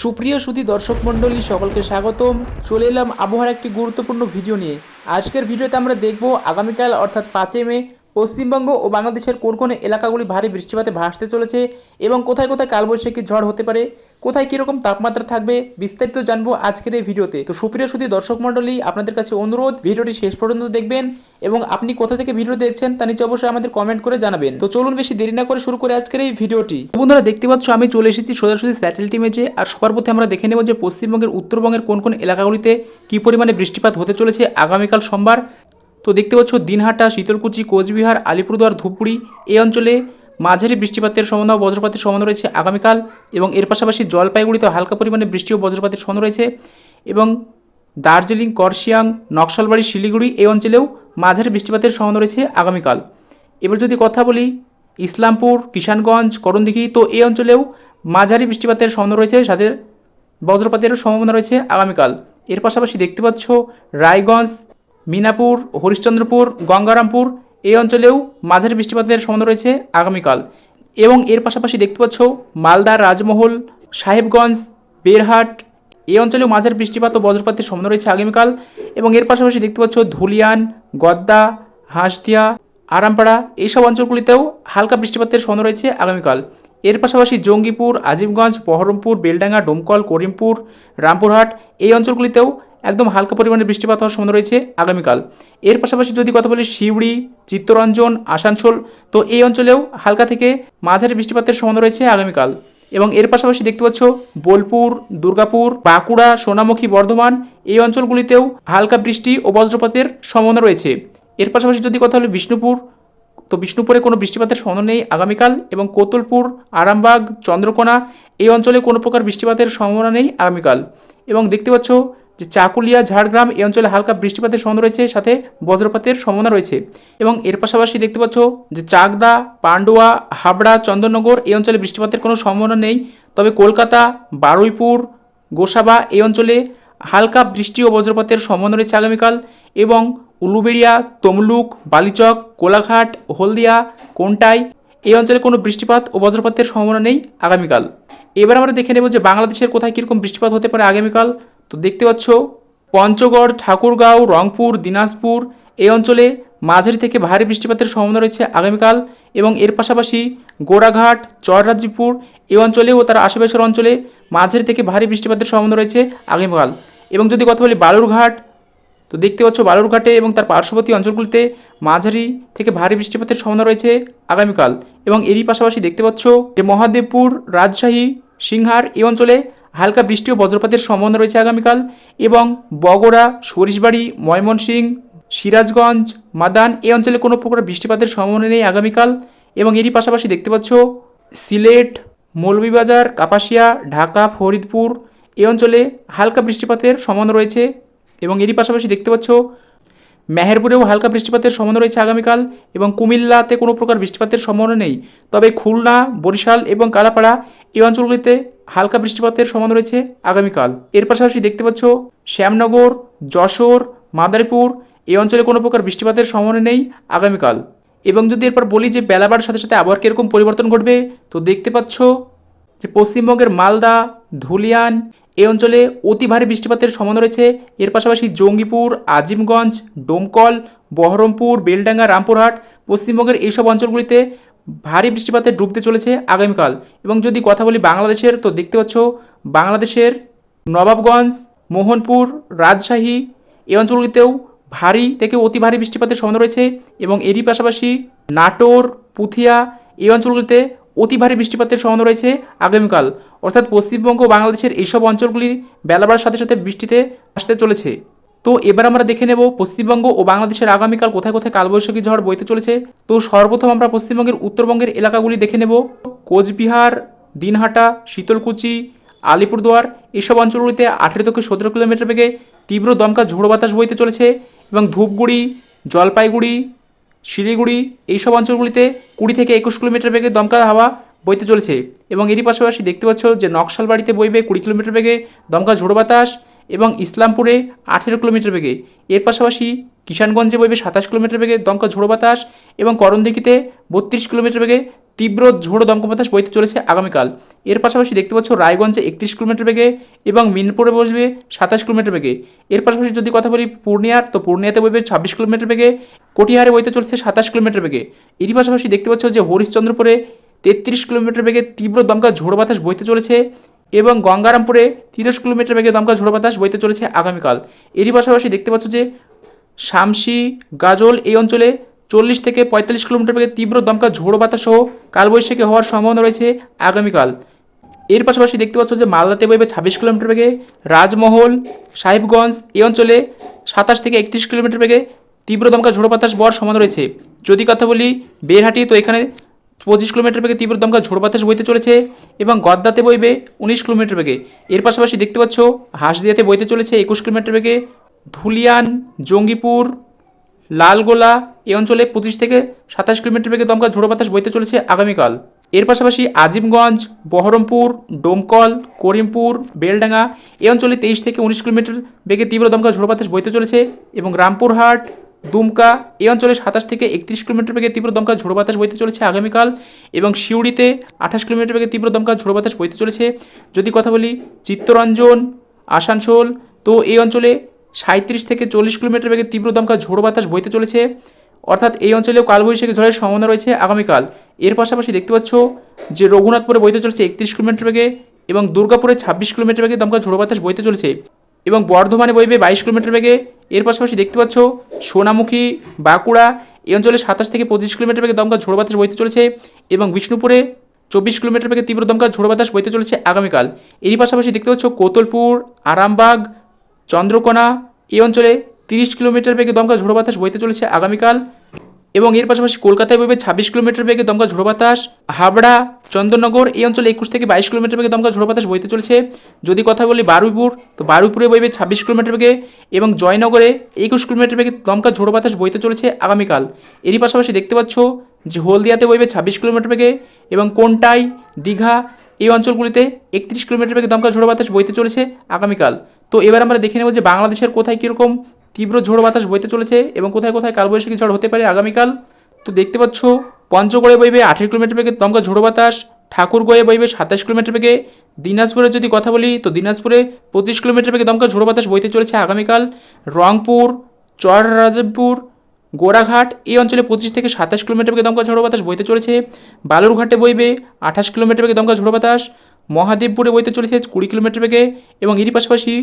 সুপ্রিয় সুধি দর্শক মণ্ডলী, সকলকে স্বাগতম। চলে এলাম আবহাওয়ার একটি গুরুত্বপূর্ণ ভিডিও নিয়ে। আজকের ভিডিওতে আমরা দেখব আগামীকাল, অর্থাৎ পাঁচে মে পশ্চিমবঙ্গ ও বাংলাদেশের কোন কোন এলাকাগুলি ভারী বৃষ্টিপাতে ভাসতে চলেছে এবং কোথায় কোথায় কালবৈশাখী ঝড় হতে পারে, কোথায় কীরকম তাপমাত্রা থাকবে, বিস্তারিত জানব আজকের এই ভিডিওতে। তো সুপ্রিয় সুধী দর্শক মণ্ডলী, আপনাদের কাছে অনুরোধ, ভিডিওটি শেষ পর্যন্ত দেখবেন এবং আপনি কোথা থেকে ভিডিও দেখছেন তা নিচে অবশ্যই আমাদের কমেন্ট করে জানাবেন। তো চলুন বেশি দেরি না করে শুরু করে আজকের এই ভিডিওটি। বন্ধুরা, দেখতে পাচ্ছ আমি চলে এসেছি সোজাসুজি স্যাটেলাইট ইমেজে আর সবার প্রথমে আমরা দেখে নেব যে পশ্চিমবঙ্গের উত্তরবঙ্গের কোন কোন এলাকাগুলিতে কী পরিমাণে বৃষ্টিপাত হতে চলেছে আগামীকাল সোমবার। তো দেখতে পাচ্ছ দিনহাটা, শীতলকুচি, কোচবিহার, আলিপুরদুয়ার, ধূপগুড়ি এই অঞ্চলে মাঝারি বৃষ্টিপাতের সম্ভাবনা বজ্রপাতের সম্ভাবনা রয়েছে আগামীকাল এবং এর পাশাপাশি জলপাইগুড়িতে হালকা পরিমাণে বৃষ্টি ও বজ্রপাতের সম্ভাবনা রয়েছে এবং দার্জিলিং করশিয়াং নকশালবাড়ি, শিলিগুড়ি এই অঞ্চলেও মাঝারি বৃষ্টিপাতের সম্ভাবনা রয়েছে আগামীকাল। এবার যদি কথা বলি ইসলামপুর, কিষানগঞ্জ, করণদিঘি, তো এই অঞ্চলেও মাঝারি বৃষ্টিপাতের সম্ভাবনা রয়েছে, সাথে বজ্রপাতেরও সম্ভাবনা রয়েছে আগামীকাল। এর পাশাপাশি দেখতে পাচ্ছ রায়গঞ্জ মিনাপুর, হরিশ্চন্দ্রপুর, গঙ্গারামপুর, এই অঞ্চলেও মাঝারি বৃষ্টিপাতের সম্ভাবনা রয়েছে আগামীকাল। এবং এর পাশাপাশি দেখতে পাচ্ছ মালদা রাজমহল, সাহেবগঞ্জ, বেরহাট, এই অঞ্চলেও মাঝারি বৃষ্টিপাত ও বজ্রপাতের সম্ভাবনা রয়েছে আগামীকাল। এবং এর পাশাপাশি দেখতে পাচ্ছ ধুলিয়ান, গদ্দা, হাঁসদিয়া, আরামপাড়া, এইসব অঞ্চলগুলিতেও হালকা বৃষ্টিপাতের সম্ভাবনা রয়েছে আগামীকাল। এর পাশাপাশি জঙ্গিপুর, আজিমগঞ্জ, বহরমপুর, বেলডাঙ্গা, ডোমকল, করিমপুর, রামপুরহাট এই অঞ্চলগুলিতেও একদম হালকা পরিমাণে বৃষ্টিপাত হওয়ার সম্ভাবনা রয়েছে আগামীকাল। এর পাশাপাশি যদি কথা বলি শিউড়ি, চিত্তরঞ্জন, আসানসোল, তো এই অঞ্চলেও হালকা থেকে মাঝারি বৃষ্টিপাতের সম্ভাবনা রয়েছে আগামীকাল। এবং এর পাশাপাশি দেখতে পাচ্ছ বোলপুর, দুর্গাপুর, বাঁকুড়া, সোনামুখী, বর্ধমান এই অঞ্চলগুলিতেও হালকা বৃষ্টি ও বজ্রপাতের সম্ভাবনা রয়েছে। এর পাশাপাশি যদি কথা হলো বিষ্ণুপুর, তো বিষ্ণুপুরে কোনো বৃষ্টিপাতের সম্ভাবনা নেই আগামীকাল এবং কোতলপুর, আরামবাগ, চন্দ্রকোনা এই অঞ্চলে কোনো প্রকার বৃষ্টিপাতের সম্ভাবনা নেই আগামীকাল। এবং দেখতে পাচ্ছ যে চাকুলিয়া, ঝাড়গ্রাম এই অঞ্চলে হালকা বৃষ্টিপাতের সম্ভাবনা রয়েছে, সাথে বজ্রপাতের সম্ভাবনা রয়েছে। এবং এর পাশাপাশি দেখতে পাচ্ছ যে চাকদা, পান্ডুয়া, হাবড়া, চন্দননগর এই অঞ্চলে বৃষ্টিপাতের কোনো সম্ভাবনা নেই। তবে কলকাতা, বারুইপুর, গোসাবা এই অঞ্চলে হালকা বৃষ্টি ও বজ্রপাতের সম্ভাবনা রয়েছে আগামীকাল। এবং উলুবেড়িয়া, তমলুক, বালিচক, কোলাঘাট, হলদিয়া, কোনটাই এই অঞ্চলে কোনো বৃষ্টিপাত ও বজ্রপাতের সম্ভাবনা নেই আগামীকাল। এবার আমরা দেখে নেব যে বাংলাদেশের কোথায় কীরকম বৃষ্টিপাত হতে পারে আগামীকাল। তো দেখতে পাচ্ছ, পঞ্চগড়, ঠাকুরগাঁও, রংপুর, দিনাজপুর, এই অঞ্চলে মাঝারি থেকে ভারী বৃষ্টিপাতের সম্ভাবনা রয়েছে আগামীকাল এবং এর পাশাপাশি গোড়াঘাট চররাজ্যপুর এই অঞ্চলে ও তার আশেপাশের অঞ্চলে মাঝারি থেকে ভারী বৃষ্টিপাতের সম্ভাবনা রয়েছে আগামীকাল। এবং যদি কথা বলি বালুরঘাট, তো দেখতে পাচ্ছ বালুরঘাটে এবং তার পার্শ্ববর্তী অঞ্চলগুলিতে মাঝারি থেকে ভারী বৃষ্টিপাতের সম্ভাবনা রয়েছে আগামীকাল। এবং এরই পাশাপাশি দেখতে পাচ্ছ যে মহাদেবপুর, রাজশাহী, সিংহার এই অঞ্চলে হালকা বৃষ্টি ও বজ্রপাতের সম্ভাবনা রয়েছে আগামীকাল এবং বগড়া, সরিষবাড়ি, ময়মনসিংহ, সিরাজগঞ্জ, মাদান এই অঞ্চলে কোনো প্রকার বৃষ্টিপাতের সম্ভাবনা নেই আগামীকাল এবং এরই পাশাপাশি দেখতে পাচ্ছ সিলেট, মৌলভীবাজার, কাপাসিয়া, ঢাকা, ফরিদপুর এই অঞ্চলে হালকা বৃষ্টিপাতের সম্ভাবনা রয়েছে এবং এরই পাশাপাশি দেখতে পাচ্ছ মেহেরপুরেও হালকা বৃষ্টিপাতের সম্ভাবনা রয়েছে আগামীকাল এবং কুমিল্লাতে কোনো প্রকার বৃষ্টিপাতের সম্ভাবনা নেই। তবে খুলনা, বরিশাল এবং কালাপাড়া এই অঞ্চলগুলিতে হালকা বৃষ্টিপাতের সম্ভাবনা রয়েছে আগামীকাল। এর পাশাপাশি দেখতে পাচ্ছ শ্যামনগর, যশোর, মাদারীপুর, এই অঞ্চলে কোনো প্রকার বৃষ্টিপাতের সম্ভাবনা নেই আগামীকাল। এবং যদি এরপর বলি যে বেলা বাড়ার সাথে সাথে আবহাওয়ার কীরকম পরিবর্তন ঘটবে, তো দেখতে পাচ্ছ যে পশ্চিমবঙ্গের মালদা, ধুলিয়ান, এই অঞ্চলে অতি ভারী বৃষ্টিপাতের সম্ভাবনা রয়েছে। এর পাশাপাশি জঙ্গিপুর, আজিমগঞ্জ, ডোমকল, বহরমপুর, বেলডাঙ্গা, রামপুরহাট, পশ্চিমবঙ্গের এইসব অঞ্চলগুলিতে ভারী বৃষ্টিপাতে ডুবতে চলেছে আগামীকাল। এবং যদি কথা বলি বাংলাদেশের, তো দেখতে পাচ্ছ বাংলাদেশের নবাবগঞ্জ, মোহনপুর, রাজশাহী এই অঞ্চলগুলিতেও ভারী থেকে অতি ভারী বৃষ্টিপাতের সম্ভাবনা রয়েছে এবং এরই পাশাপাশি নাটোর, পুথিয়া এই অঞ্চলগুলিতে অতি ভারী বৃষ্টিপাতের সম্ভাবনা রয়েছে আগামীকাল। অর্থাৎ পশ্চিমবঙ্গ বাংলাদেশের এইসব অঞ্চলগুলি বেলা সাথে সাথে বৃষ্টিতে আসতে চলেছে। তো এবার আমরা দেখে নেব পশ্চিমবঙ্গ ও বাংলাদেশের আগামীকাল কোথায় কোথায় কালবৈশাখী ঝড় বইতে চলেছে। তো সর্বপ্রথম আমরা পশ্চিমবঙ্গের উত্তরবঙ্গের এলাকাগুলি দেখে নেব। কোচবিহার, দিনহাটা, শীতলকুচি, আলিপুরদুয়ার এইসব অঞ্চলগুলিতে আঠেরো থেকে সতেরো কিলোমিটার বেগে তীব্র দমকা ঝোড়ো বাতাস বইতে চলেছে এবং ধূপগুড়ি, জলপাইগুড়ি, শিলিগুড়ি এইসব অঞ্চলগুলিতে কুড়ি থেকে একুশ কিলোমিটার বেগে দমকা হাওয়া বইতে চলেছে। এবং এরই পাশাপাশি দেখতে পাচ্ছ যে নকশালবাড়িতে বইবে কুড়ি কিলোমিটার বেগে দমকা ঝোড়ো বাতাস এবং ইসলামপুরে আঠেরো কিলোমিটার বেগে। এর পাশাপাশি কিষানগঞ্জে বইবে সাতাশ কিলোমিটার বেগে দমকা ঝোড়ো বাতাস এবং করণদিঘিতে বত্রিশ কিলোমিটার বেগে তীব্র ঝোড়ো দমকা বাতাস বইতে চলেছে আগামীকাল। এর পাশাপাশি দেখতে পাচ্ছ রায়গঞ্জে একত্রিশ কিলোমিটার বেগে এবং মিনপুরে বসবে সাতাশ কিলোমিটার বেগে। এর পাশাপাশি যদি কথা বলি পূর্ণিয়ার, তো পূর্ণিয়াতে বইবে ছাব্বিশ কিলোমিটার বেগে, কটিহারে বইতে চলছে সাতাশ কিলোমিটার বেগে। এরই পাশাপাশি দেখতে পাচ্ছ যে হরিশ্চন্দ্রপুরে তেত্রিশ কিলোমিটার বেগে তীব্র দমকা ঝোড়ো বাতাস বইতে চলেছে। এবং গঙ্গারামপুরে তিরিশ কিলোমিটার বেগে দমকা ঝোড়ো বাতাস বইতে চলেছে আগামীকাল। এরই পাশাপাশি দেখতে পাচ্ছ যে, শামসি, গাজল এই অঞ্চলে চল্লিশ থেকে পঁয়তাল্লিশ কিলোমিটার বেগে তীব্র দমকা ঝোড়ো বাতাস সহ কালবৈশাখী হওয়ার সম্ভাবনা রয়েছে আগামীকাল। এর পাশাপাশি দেখতে পাচ্ছ যে, মালদাতে বইবে ছাব্বিশ কিলোমিটার বেগে রাজমহল, সাহেবগঞ্জ এই অঞ্চলে সাতাশ থেকে একত্রিশ কিলোমিটার বেগে তীব্র দমকা ঝোড়ো বাতাস বওয়ার সম্ভাবনা রয়েছে। যদি কথা বলি বেরহাটি, তো এখানে পঁচিশ কিলোমিটার বেগে তীব্র দমকা ঝোড় বাতাস বইতে চলেছে এবং গদ্দাতে বইবে উনিশ কিলোমিটার বেগে। এর পাশাপাশি দেখতে পাচ্ছ, হাঁসদিয়াতে বইতে চলেছে একুশ কিলোমিটার বেগে ধুলিয়ান, জঙ্গিপুর, লালগোলা এই অঞ্চলে পঁচিশ থেকে সাতাশ কিলোমিটার বেগে দমকা ঝোড়ো বাতাস বইতে চলেছে আগামীকাল। এর পাশাপাশি আজিমগঞ্জ, বহরমপুর, ডোমকল, করিমপুর, বেলডাঙ্গা এই অঞ্চলে তেইশ থেকে উনিশ কিলোমিটার বেগে তীব্র দমকা ঝোড়ো বাতাস বইতে চলেছে এবং রামপুরহাট দুমকা, এই অঞ্চলে সাতাশ থেকে একত্রিশ কিলোমিটার বেগে তীব্র দমকা ঝোড়ো বাতাস বইতে চলেছে আগামীকাল এবং সিউড়িতে আঠাশ কিলোমিটার বেগে তীব্র দমকা ঝোড়ো বাতাস বইতে চলেছে। যদি কথা বলি চিত্তরঞ্জন, আসানসোল, তো এই অঞ্চলে সাঁত্রিশ থেকে চল্লিশ কিলোমিটার বেগে তীব্র দমকা ঝোড়ো বাতাস বইতে চলেছে। অর্থাৎ এই অঞ্চলেও কালবৈশাখী ঝড়ের সম্ভাবনা রয়েছে আগামীকাল। এর পাশাপাশি দেখতে পাচ্ছ যে রঘুনাথপুরে বইতে চলেছে একত্রিশ কিলোমিটার বেগে এবং দুর্গাপুরে ছাব্বিশ কিলোমিটার বেগে দমকা ঝোড়ো বাতাস বইতে চলেছে। এবং বর্ধমানে বইবে বাইশ কিলোমিটার বেগে এর পাশাপাশি দেখতে পাচ্ছ সোনামুখী, বাঁকুড়া, এই অঞ্চলে সাতাশ থেকে পঁচিশ কিলোমিটার বেগে দমকা ঝোড়ো বাতাস বইতে চলেছে এবং বিষ্ণুপুরে চব্বিশ কিলোমিটার বেগে তীব্র দমকা ঝোড়ো বাতাস বইতে চলেছে আগামীকাল। এরই পাশাপাশি দেখতে পাচ্ছ কোতলপুর, আরামবাগ, চন্দ্রকোনা, এই অঞ্চলে তিরিশ কিলোমিটার বেগে দমকা ঝোড়ো বাতাস বইতে চলেছে আগামীকাল। এবং এর পাশাপাশি কলকাতায় বইবে ছাব্বিশ কিলোমিটার বেগে দমকা ঝোড়ো বাতাস, হাবড়া, চন্দননগর এই অঞ্চলে একুশ থেকে বাইশ কিলোমিটার বেগে দমকা ঝোড়ো বাতাস বইতে চলেছে। যদি কথা বলি বারুইপুর, তো বারুইপুরে বইবে ছাব্বিশ কিলোমিটার বেগে এবং জয়নগরে একুশ কিলোমিটার বেগে দমকা ঝোড়ো বাতাস বইতে চলেছে আগামীকাল। এরই পাশাপাশি দেখতে পাচ্ছ যে হলদিয়াতে বইবে ছাব্বিশ কিলোমিটার বেগে এবং কোনটাই, দীঘা এই অঞ্চলগুলিতে একত্রিশ কিলোমিটার বেগে দমকা ঝোড়ো বাতাস বইতে চলেছে আগামীকাল। তো এবার আমরা দেখে নেব যে বাংলাদেশের কোথায় কীরকম তীব্র ঝোড়ো বাতাস বইতে চলেছে এবং কোথায় কোথায় কালবৈশাখী ঝড় হতে পারে আগামীকাল? তো দেখতে পাচ্ছ, পঞ্চগড়ে বইবে আঠেরো কিলোমিটার বেগে দমকা ঝোড়ো বাতাস ঠাকুরগড়ে বইবে সাতাশ কিলোমিটার বেগে, দিনাজপুরে যদি কথা বলি, তো দিনাজপুরে পঁচিশ কিলোমিটার বেগে দমকা ঝোড়ো বাতাস বইতে চলেছে আগামীকাল। রংপুর, চররাজপুর, গোড়াঘাট, এই অঞ্চলে পঁচিশ থেকে সাতাশ কিলোমিটার বেগে দমকা ঝোড়ো বাতাস বইতে চলেছে। বালুরঘাটে বইবে আঠাশ কিলোমিটার বেগে দমকা ঝোড়ো বাতাস। মহাদেবপুরে বইতে চলেছে কুড়ি কিলোমিটার বেগে এবং এরই পাশাপাশি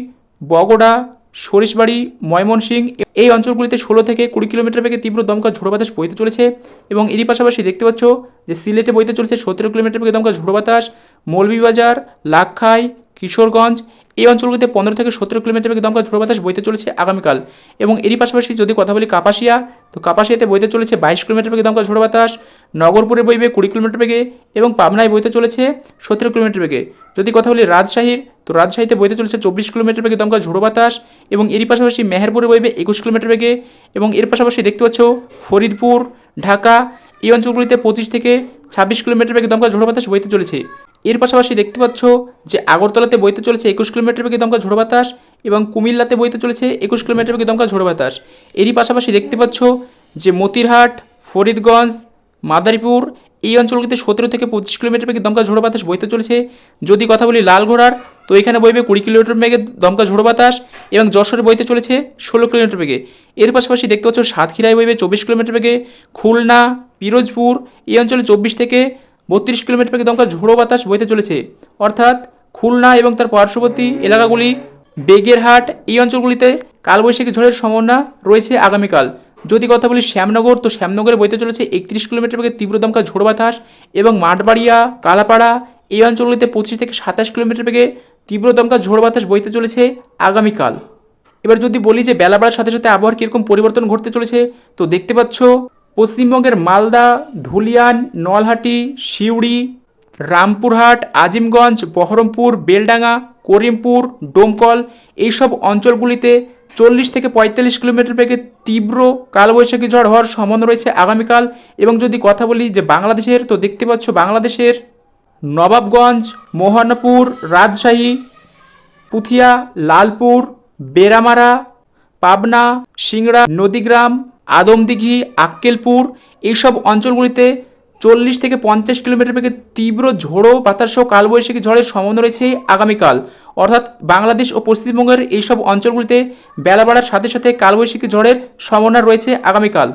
বগড়া সরিষবাড়ি ময়মনসিং এই অঞ্চলগুলিতে ষোলো থেকে কুড়ি কিলোমিটার বেগে তীব্র দমকা ঝোড়ো বাতাস বইতে চলেছে এবং এরই পাশাপাশি দেখতে পাচ্ছ যে সিলেটে বইতে চলেছে সতেরো কিলোমিটার বেগে দমকা ঝোড়ো বাতাস মৌলভীবাজার, লাক্ষাই, কিশোরগঞ্জ এই অঞ্চলগুলিতে পনেরো থেকে সতেরো কিলোমিটার বেগে দমকা ঝোড়ো বাতাস বইতে চলেছে আগামীকাল এবং এরই পাশাপাশি যদি কথা বলি কাপাসিয়া, তো কাপাসিয়াতে বইতে চলেছে বাইশ কিলোমিটার বেগে দমকা ঝোড়ো বাতাস, নগরপুরে বইবে কুড়ি কিলোমিটার বেগে এবং পাবনায় বইতে চলেছে সতেরো কিলোমিটার বেগে। যদি কথা বলি রাজশাহীর, তো রাজশাহীতে বইতে চলেছে চব্বিশ কিলোমিটার বেগে দমকা ঝোড়ো বাতাস এবং এরই পাশাপাশি মেহেরপুরে বইবে একুশ কিলোমিটার বেগে এবং এর পাশাপাশি দেখতে পাচ্ছ ফরিদপুর, ঢাকা, এই অঞ্চলগুলিতে পঁচিশ থেকে ছাব্বিশ কিলোমিটার বেগে দমকা ঝোড়ো বাতাস বইতে চলেছে। এর পাশাপাশি দেখতে পাচ্ছ যে আগরতলাতে বইতে চলেছে একুশ কিলোমিটার বেগে দমকা ঝোড়ো বাতাস এবং কুমিল্লাতে বইতে চলেছে একুশ কিলোমিটার বেগে দমকা ঝোড়ো বাতাস। এরই পাশাপাশি দেখতে পাচ্ছ যে মতিরহাট, ফরিদগঞ্জ, মাদারীপুর এই অঞ্চলগুলিতে সতেরো থেকে পঁচিশ কিলোমিটার বেগে দমকা ঝোড়ো বাতাস বইতে চলেছে। যদি কথা বলি লালঘোড়ার, তো এখানে বইবে কুড়ি কিলোমিটার বেগে দমকা ঝোড়ো বাতাস এবং যশোরে বইতে চলেছে ষোলো কিলোমিটার বেগে। এর পাশাপাশি দেখতে পাচ্ছ সাতক্ষীরায় বইবে চব্বিশ কিলোমিটার বেগে খুলনা, পিরোজপুর এই অঞ্চলে চব্বিশ থেকে বত্রিশ কিলোমিটার বেগে দমকা ঝোড়ো বাতাস বইতে চলেছে। অর্থাৎ খুলনা এবং তার পার্শ্ববর্তী এলাকাগুলি বেগেরহাট এই অঞ্চলগুলিতে কালবৈশাখী ঝড়ের সম্ভাবনা রয়েছে আগামীকাল। যদি কথা বলি শ্যামনগর, তো শ্যামনগরে বইতে চলেছে একত্রিশ কিলোমিটার বেগে তীব্র দমকা ঝোড়ো বাতাস এবং মাঠবাড়িয়া, কালাপাড়া এই অঞ্চলগুলিতে পঁচিশ থেকে সাতাশ কিলোমিটার বেগে তীব্র দমকা ঝোড়ো বাতাস বইতে চলেছে আগামীকাল। এবার যদি বলি যে বেলা বাড়ার সাথে সাথে আবহাওয়ার কীরকম পরিবর্তন ঘটতে চলেছে, তো দেখতে পাচ্ছ পশ্চিমবঙ্গের মালদা, ধুলিয়ান, নলহাটি, সিউড়ি, রামপুরহাট, আজিমগঞ্জ, বহরমপুর, বেলডাঙ্গা, করিমপুর, ডোমকল এইসব অঞ্চলগুলিতে চল্লিশ থেকে পঁয়তাল্লিশ কিলোমিটার বেগে তীব্র কালবৈশাখী ঝড় হওয়ার সম্ভাবনা রয়েছে আগামীকাল। এবং যদি কথা বলি যে বাংলাদেশের, তো দেখতে পাচ্ছ বাংলাদেশের নবাবগঞ্জ, মোহনপুর, রাজশাহী, পুথিয়া, লালপুর বেরামারা পাবনা, সিংড়া, নদীগ্রাম আদমদিঘি আক্কেলপুর, এইসব অঞ্চলগুলিতে চল্লিশ থেকে পঞ্চাশ কিলোমিটার বেগে তীব্র ঝোড়ো বাতাস ও কালবৈশাখী ঝড়ের সম্ভাবনা রয়েছে আগামীকাল। অর্থাৎ বাংলাদেশ ও পশ্চিমবঙ্গের এইসব অঞ্চলগুলিতে বেলা বাড়ার সাথে সাথে কালবৈশাখী ঝড়ের সম্ভাবনা রয়েছে আগামীকাল।